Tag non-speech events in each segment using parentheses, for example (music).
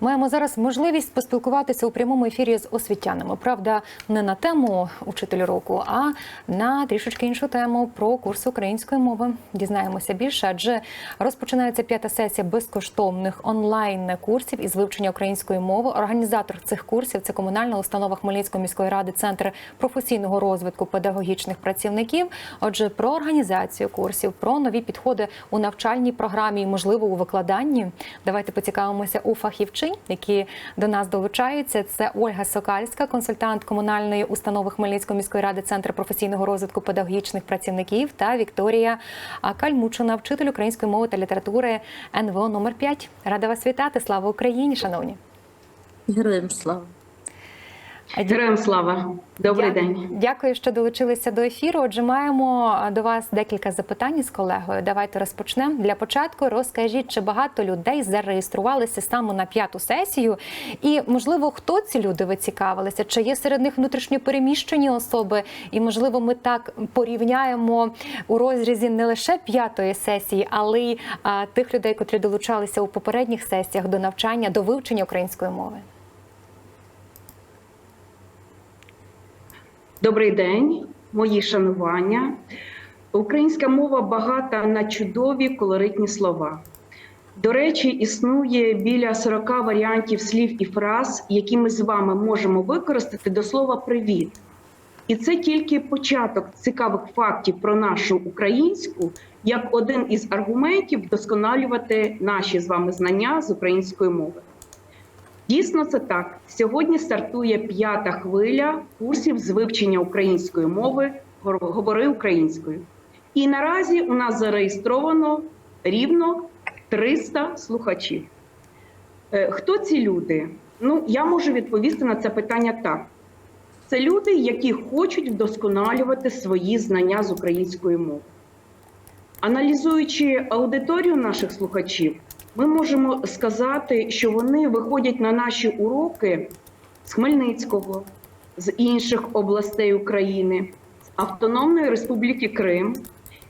Маємо зараз можливість поспілкуватися у прямому ефірі з освітянами. Правда, не на тему учителю року, а на трішечки іншу тему про курс української мови. Дізнаємося більше, адже розпочинається п'ята сесія безкоштовних онлайн курсів із вивчення української мови. Організатор цих курсів це комунальна установа Хмельницької міської ради, центр професійного розвитку педагогічних працівників. Отже, про організацію курсів, про нові підходи у навчальній програмі і можливо у викладанні. Давайте поцікавимося у фахівчин, які до нас долучаються. Це Ольга Сокальська, консультант комунальної установи Хмельницької міської ради, центр професійного розвитку педагогічних працівників та Вікторія Кальмучина, вчитель української мови та літератури НВО номер 5 Рада вас вітати. Слава Україні, шановні. Героям слава. Героям слава, добрий Дя- день. Дякую, що долучилися до ефіру. Отже, маємо до вас декілька запитань з колегою. Давайте розпочнемо. Для початку розкажіть, чи багато людей зареєструвалися саме на п'яту сесію, і можливо, хто ці люди ви цікавилися? Чи є серед них внутрішньопереміщені особи? І можливо, ми так порівняємо у розрізі не лише п'ятої сесії, але й а, тих людей, котрі долучалися у попередніх сесіях до навчання, до вивчення української мови. Добрий день, мої шанування. Українська мова багата на чудові колоритні слова. До речі, існує біля 40 варіантів слів і фраз, які ми з вами можемо використати до слова привіт. І це тільки початок цікавих фактів про нашу українську, як один із аргументів вдосконалювати наші з вами знання з української мови. Дійсно, це так. Сьогодні стартує п'ята хвиля курсів з вивчення української мови Говори українською. І наразі у нас зареєстровано рівно 300 слухачів. Е, Хто ці люди? Ну, я можу відповісти на це питання так. Це люди, які хочуть вдосконалювати свої знання з української мови. Аналізуючи аудиторію наших слухачів, ми можемо сказати, що вони виходять на наші уроки з Хмельницького, з інших областей України, з Автономної Республіки Крим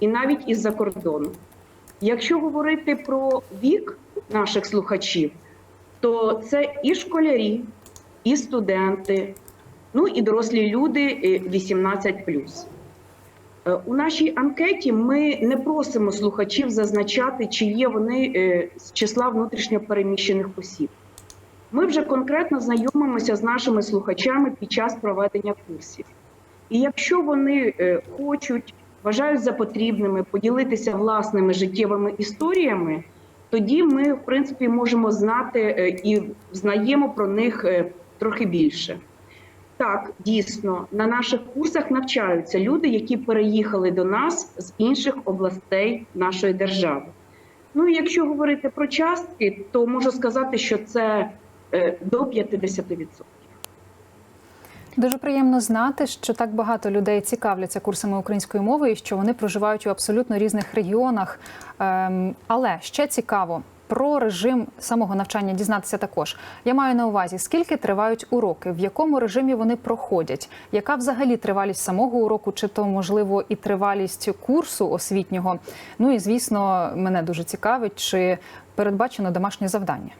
і навіть із-за кордону. Якщо говорити про вік наших слухачів, то це і школярі, і студенти, ну і дорослі люди е, 18+. Е, У нашій анкеті ми не просимо слухачів зазначати, чи є вони е, з числа внутрішньопереміщених осіб. Ми вже конкретно знайомимося з нашими слухачами під час проведення курсів. І якщо вони е, хочуть, вважають за потрібними поділитися власними життєвими історіями, тоді ми, в принципі, можемо знати і знаємо про них трохи більше. Так, дійсно, на наших курсах навчаються люди, які переїхали до нас з інших областей нашої держави. Ну і якщо говорити про частки, то можу сказати, що це е, до 50%. Дуже приємно знати, що так багато людей цікавляться курсами української мови і що вони проживають у абсолютно різних регіонах. Ем, але ще цікаво. Про режим самого навчання дізнатися також. Я маю на увазі, скільки тривають уроки, в якому режимі вони проходять, яка взагалі тривалість самого уроку, чи то можливо і тривалість курсу освітнього. Ну і звісно, мене дуже цікавить, чи передбачено домашнє завдання.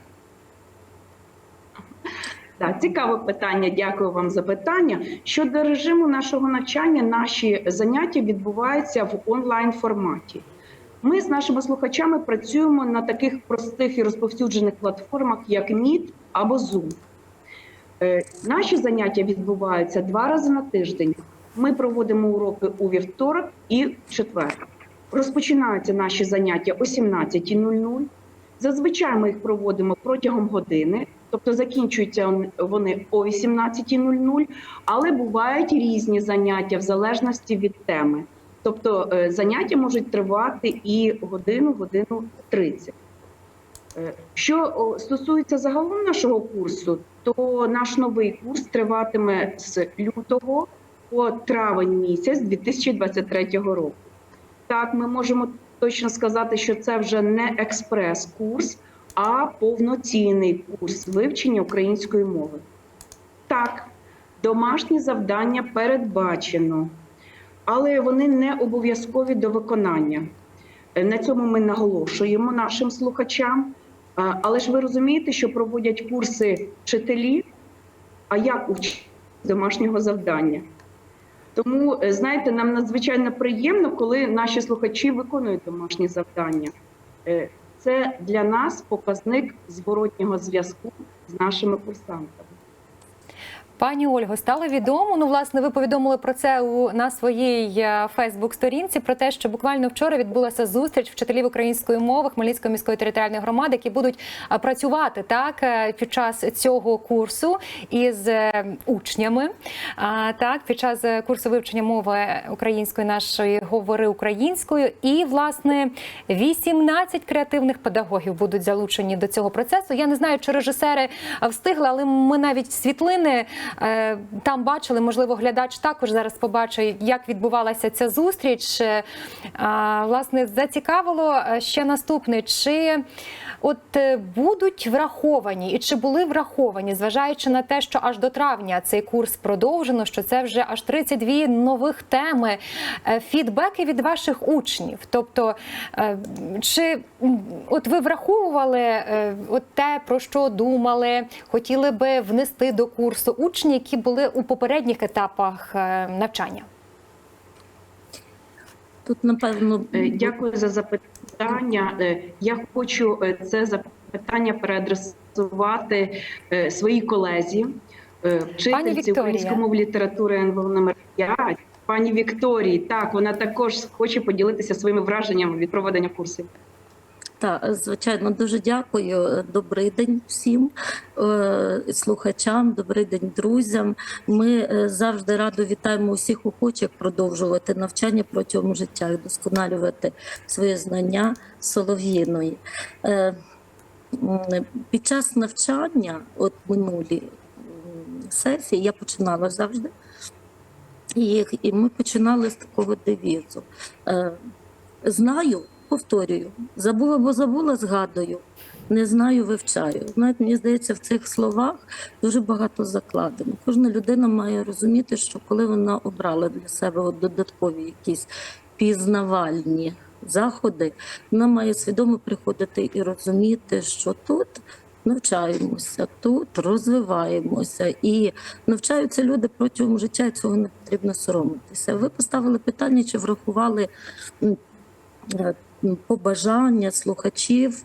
Так, цікаве питання. Дякую вам за питання. Щодо режиму нашого навчання, наші заняття відбуваються в онлайн форматі. Ми з нашими слухачами працюємо на таких простих і розповсюджених платформах, як Meet або Zoom. Е, Наші заняття відбуваються два рази на тиждень. Ми проводимо уроки у вівторок і четвер. Розпочинаються наші заняття о 17.00. Зазвичай ми їх проводимо протягом години, тобто закінчуються вони о 18.00, але бувають різні заняття в залежності від теми. Тобто е, заняття можуть тривати і годину, годину 30. Е, Що стосується загалом нашого курсу, то наш новий курс триватиме з лютого по травень місяць 2023 року. Так, ми можемо точно сказати, що це вже не експрес-курс, а повноцінний курс вивчення української мови. Так, домашні завдання передбачено, але вони не обов'язкові до виконання. Е, На цьому ми наголошуємо нашим слухачам. Але ж ви розумієте, що проводять курси вчителі, а як учить домашнього завдання? Тому, е, знаєте, нам надзвичайно приємно, коли наші слухачі виконують домашні завдання. Е, Це для нас показник зворотнього зв'язку з нашими курсантами. Пані Ольго, стало відомо. Ну, власне, ви повідомили про це у на своїй Фейсбук-сторінці про те, що буквально вчора відбулася зустріч вчителів української мови Хмельницької міської територіальної громади, які будуть е, працювати так е, під час цього курсу із е, учнями. А так, під час курсу вивчення мови української нашої говори українською, і власне 18 креативних педагогів будуть залучені до цього процесу. Я не знаю, чи режисери встигли, але ми навіть світлини там бачили. Можливо, глядач також зараз побачить, як відбувалася ця зустріч. Е, Власне, зацікавило е, ще наступне: чи от е, будуть враховані, і чи були враховані, зважаючи на те, що аж до травня цей курс продовжено, що це вже аж 32 нових теми, е, фідбеки від ваших учнів. Тобто, е, чи от ви враховували е, от те, про що думали, хотіли би внести до курсу учні, які були у попередніх етапах е, навчання? Тут, напевно, Е, Дякую за запитання. Е, Я хочу це запитання переадресувати своїй колезі, вчительці української літератури НВО номер 5, пані Вікторії. Так, вона також хоче поділитися своїми враженнями від проведення курсів. Так, звичайно, дуже дякую. Добрий день всім е, слухачам, добрий день друзям. Ми е, завжди радо вітаємо усіх охочих продовжувати навчання протягом життя і досконалювати свої знання солов'їної. Е, Під час навчання, от минулі сесії, я починала завжди. І, і ми починали з такого девізу. Знаю, повторюю, забула, бо забула, згадую. Не знаю, вивчаю. Знаєте, мені здається, в цих словах дуже багато закладено. Кожна людина має розуміти, що коли вона обрала для себе от додаткові якісь пізнавальні заходи, вона має свідомо приходити і розуміти, що тут навчаємося, тут розвиваємося і навчаються люди протягом життя. і Цього не потрібно соромитися. Ви поставили питання, чи врахували е, побажання слухачів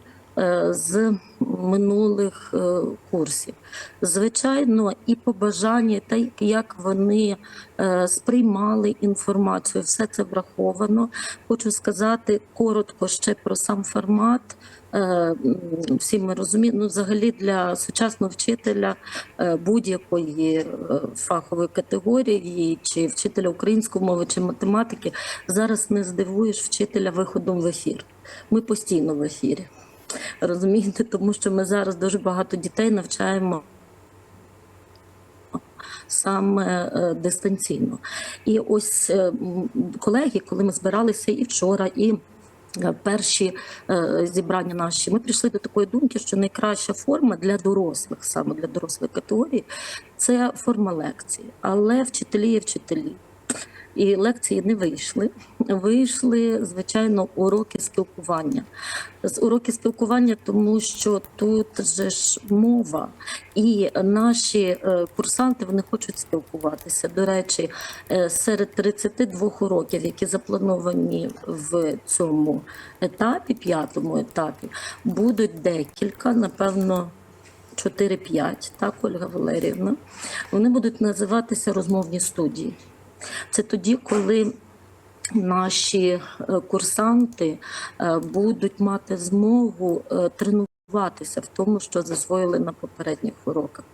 з минулих е, курсів. Звичайно, і побажання, та як вони е, сприймали інформацію, все це враховано. Хочу сказати коротко ще про сам формат. Е, Всі ми розуміємо, ну, взагалі для сучасного вчителя е, будь-якої е, фахової категорії, чи вчителя української мови, чи математики, зараз не здивуєш вчителя виходом в ефір. Ми постійно в ефірі. Розумієте, тому що ми зараз дуже багато дітей навчаємо саме е, дистанційно. І ось е, колеги, коли ми збиралися і вчора, і е, перші зібрання наші, ми прийшли до такої думки, що найкраща форма для дорослих, саме для дорослої категорії, це форма лекції. Але вчителі є вчителі. І лекції не вийшли. Вийшли, звичайно, уроки спілкування. З уроки спілкування, тому що тут же ж мова, і наші е, курсанти вони хочуть спілкуватися. До речі, е, серед 32 уроків, які заплановані в цьому етапі, п'ятому етапі, будуть декілька, напевно. 4-5, так, Ольга Валеріївна, вони будуть називатися розмовні студії. Це тоді, коли наші е, курсанти е, будуть мати змогу е, тренуватися в тому, що засвоїли на попередніх уроках,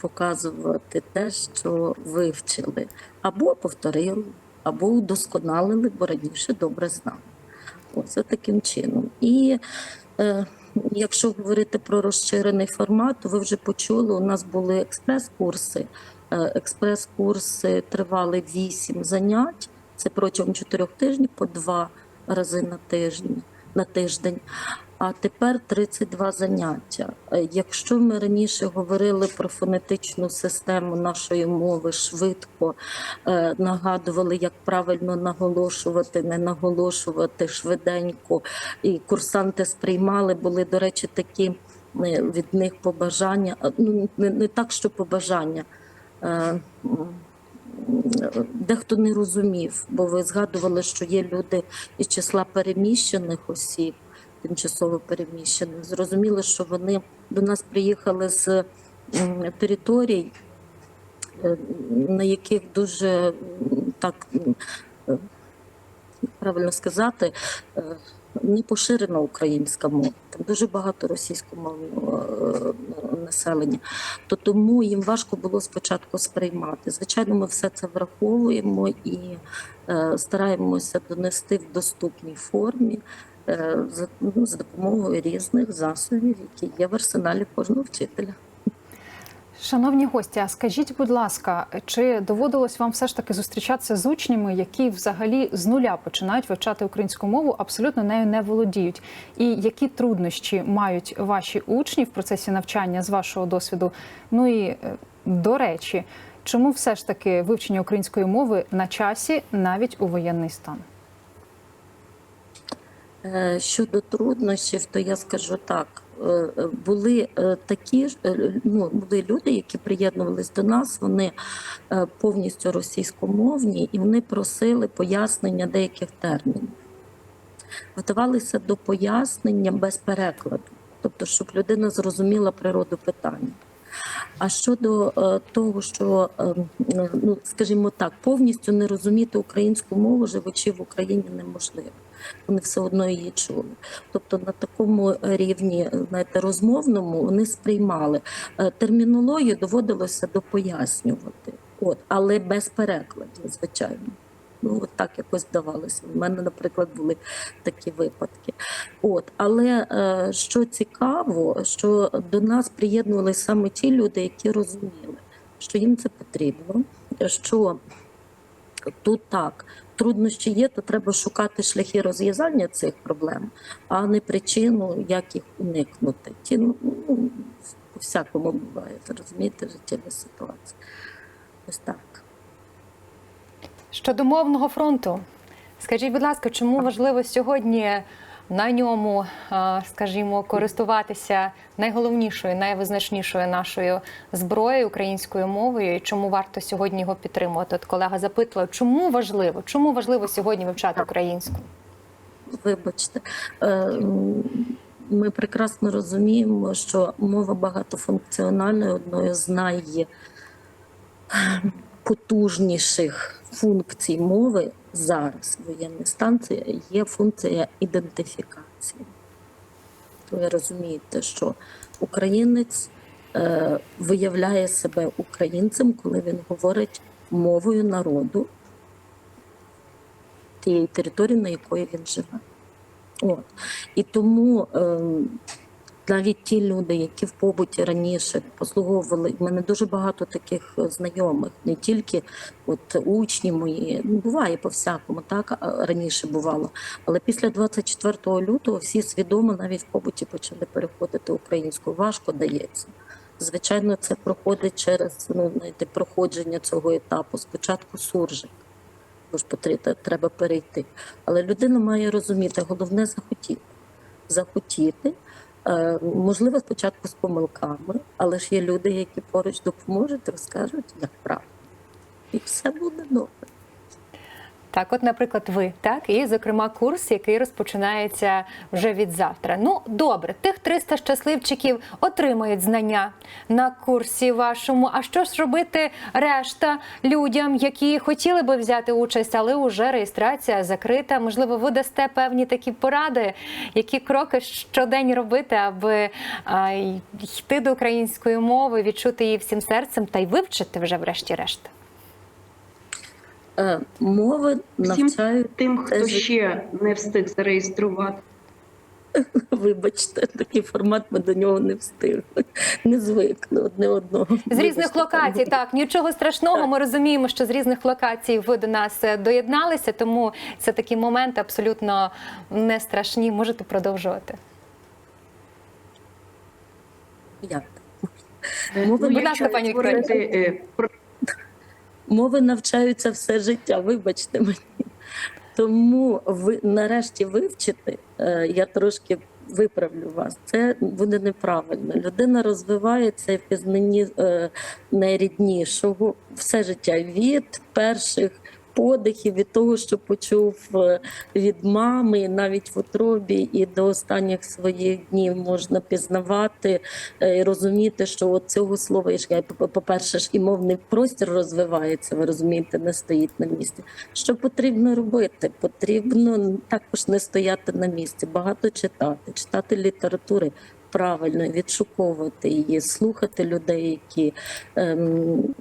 показувати те, що вивчили, або повторили, або удосконалили, бо раніше добре знали. Оце таким чином. І е, якщо говорити про розширений формат, то ви вже почули, у нас були експрес-курси. Е, Експрес-курси тривали 8 занять. Це протягом 4 тижнів по два рази на тиждень. На тиждень. а тепер 32 заняття. Е, Якщо ми раніше говорили про фонетичну систему нашої мови швидко, е, нагадували, як правильно наголошувати, не наголошувати швиденько, і курсанти сприймали, були, до речі, такі від них побажання, ну не, не так, що побажання. Е, Дехто не розумів, бо ви згадували, що є люди із числа переміщених осіб, тимчасово переміщених. Зрозуміли, що вони до нас приїхали з територій, е, на яких дуже так правильно сказати, е, не поширена українська мова. Там дуже багато російськомовного населення. То тому їм важко було спочатку сприймати. Звичайно, ми все це враховуємо і е, стараємося донести в доступній формі е, за, ну, за допомогою різних засобів, які є в арсеналі кожного вчителя. Шановні гості, а скажіть, будь ласка, чи доводилось вам все ж таки зустрічатися з учнями, які взагалі з нуля починають вивчати українську мову, абсолютно нею не володіють? І які труднощі мають ваші учні в процесі навчання з вашого досвіду? Ну і е, до речі, чому все ж таки вивчення української мови на часі навіть у воєнний стан? Е, Щодо труднощів, то я скажу так: були е, такі ж е, ну, були люди, які приєднувались до нас. Вони е, повністю російськомовні, і вони просили пояснення деяких термінів. Готувалися до пояснення без перекладу, тобто, щоб людина зрозуміла природу питання. А щодо е, того, що е, е, ну скажімо так, повністю не розуміти українську мову, живучи в Україні, неможливо. Вони все одно її чули. Тобто на такому рівні, знаєте, розмовному вони сприймали Е, термінологію, доводилося допояснювати, от але без перекладів, звичайно. Ну, от так якось здавалося. У мене, наприклад, були такі випадки. От, але е, що цікаво, що до нас приєднувалися саме ті люди, які розуміли, що їм це потрібно, що тут так, труднощі є, то треба шукати шляхи розв'язання цих проблем, а не причину, як їх уникнути. Ті, ну, ну, по всякому буває, розумієте, життєві ситуації. Ось так. Щодо мовного фронту, скажіть, будь ласка, чому важливо сьогодні на ньому, е, скажімо, користуватися найголовнішою, найвизначнішою нашою зброєю українською мовою, і чому варто сьогодні його підтримувати? От колега запитував, чому важливо? Чому важливо сьогодні вивчати українську? Вибачте, Е, ми прекрасно розуміємо, що мова багатофункціональна одною з найпотужніших функцій мови зараз в воєнній станції є функція ідентифікації. Ви розумієте, що українець е, виявляє себе українцем, коли він говорить мовою народу тієї території, на якої він живе. От. І тому е, навіть ті люди, які в побуті раніше послуговували, в мене дуже багато таких е, знайомих, не тільки от учні мої, ну буває по-всякому, так а раніше бувало. Але після 24 лютого всі свідомо навіть в побуті почали переходити українську. Важко дається. Звичайно, це проходить через ну, знаєте, проходження цього етапу. Спочатку суржик бо ж потрібно, треба перейти. Але людина має розуміти, головне захотіти. Захотіти, можливо, спочатку з помилками, але ж є люди, які поруч допоможуть, розкажуть, як правильно. І все буде добре. Так, от, наприклад, ви так, і зокрема курс, який розпочинається вже від завтра. Ну добре, тих 300 щасливчиків отримають знання на курсі вашому. А що ж робити решта людям, які хотіли би взяти участь, але вже реєстрація закрита? Можливо, ви дасте певні такі поради, які кроки щодень робити, аби а, йти до української мови, відчути її всім серцем та й вивчити вже врешті-решт. Е, Мови Всім навчають, Тим, хто ще не встиг зареєструвати. (laughs) вибачте, такий формат ми до нього не встигли, не звикли одне одного. З різних локацій, так нічого страшного. Ми розуміємо, що з різних локацій ви до нас е, доєдналися, тому це такі моменти абсолютно не страшні. Можете продовжувати. як? Е, Мови, будь ласка, пані Вікторія. Мови навчаються все життя, вибачте мені. Тому ви нарешті вивчити, е, я трошки виправлю вас. Це буде неправильно. Людина розвивається в пізнанні е, найріднішого все життя від перших подихів, від того, що почув е, від мами, навіть в утробі, і до останніх своїх днів можна пізнавати е, і розуміти, що от цього слова, по- по-перше, ж і мовний простір розвивається, ви розумієте, не стоїть на місці. Що потрібно робити? Потрібно також не стояти на місці, багато читати, читати літератури. Правильно відшуковувати її, слухати людей, які ем,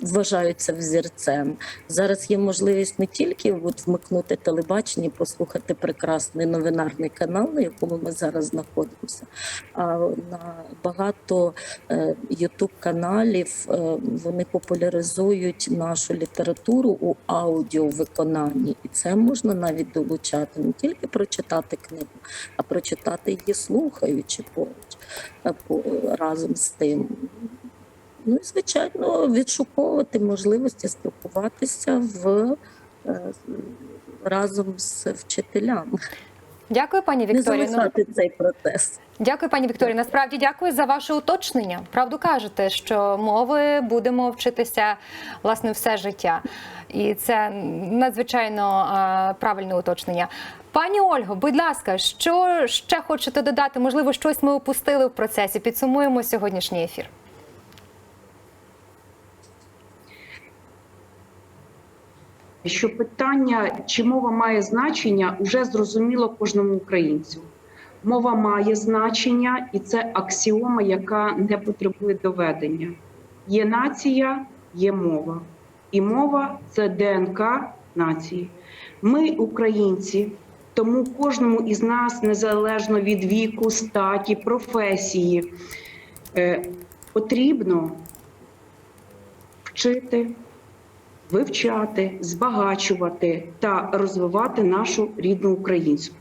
вважаються взірцем. Зараз є можливість не тільки от вмикнути телебачення, послухати прекрасний новинарний канал, на якому ми зараз знаходимося, а на багато ютуб каналів е, вони популяризують нашу літературу у аудіовиконанні, і це можна навіть долучати не тільки прочитати книгу, а прочитати її слухаючи поруч е, разом з тим. Ну і звичайно, відшуковувати можливості спілкуватися в е, разом з вчителями, Дякую, пані не Вікторія. Ну, залишати цей процес. Дякую, пані Вікторія. Насправді дякую за ваше уточнення. Правду кажете, що мови будемо вчитися власне все життя, і це надзвичайно е, правильне уточнення. Пані Ольго, будь ласка, що ще хочете додати? Можливо, щось ми опустили в процесі. Підсумуємо сьогоднішній ефір. Що питання, чи мова має значення, вже зрозуміло кожному українцю. Мова має значення, і це аксіома, яка не потребує доведення. Є нація, є мова. І мова це ДНК нації. Ми, українці, тому кожному із нас, незалежно від віку, статі, професії, е, потрібно вчити, вивчати, збагачувати та розвивати нашу рідну українську.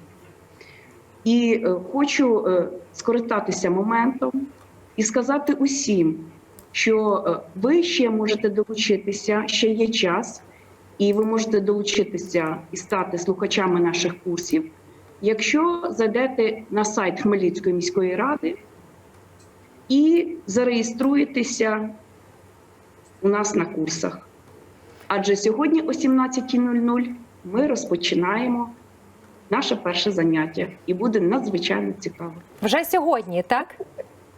І е, хочу е, скористатися моментом і сказати усім, що е, ви ще можете долучитися, ще є час, і ви можете долучитися і стати слухачами наших курсів. Якщо зайдете на сайт Хмельницької міської ради і зареєструєтеся у нас на курсах. Адже сьогодні о 17.00 ми розпочинаємо наше перше заняття, і буде надзвичайно цікаво. Вже сьогодні, так?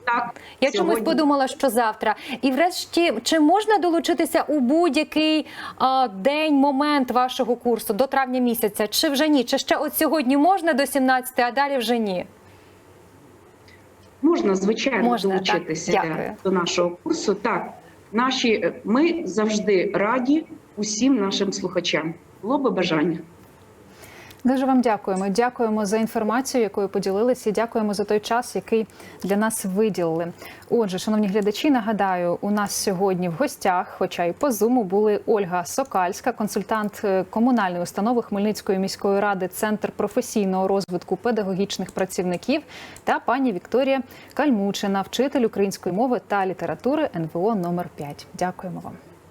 Так, Я чомусь подумала, що завтра. І врешті, чи можна долучитися у будь-який день, момент вашого курсу до травня місяця? Чи вже ні? Чи ще от сьогодні можна до 17, а далі вже ні? можна звичайно Можна, долучитися до нашого курсу. Так, наші е, ми завжди раді усім нашим слухачам. Було би бажання. Дуже вам дякуємо. Дякуємо за інформацію, якою поділилися, дякуємо за той час, який для нас виділили. Отже, шановні глядачі, нагадаю, у нас сьогодні в гостях, хоча й по зуму, були Ольга Сокальська, консультант е, комунальної установи Хмельницької міської ради, центр професійного розвитку педагогічних працівників, та пані Вікторія Кальмучина, вчитель української мови та літератури НВО номер 5 Дякуємо вам.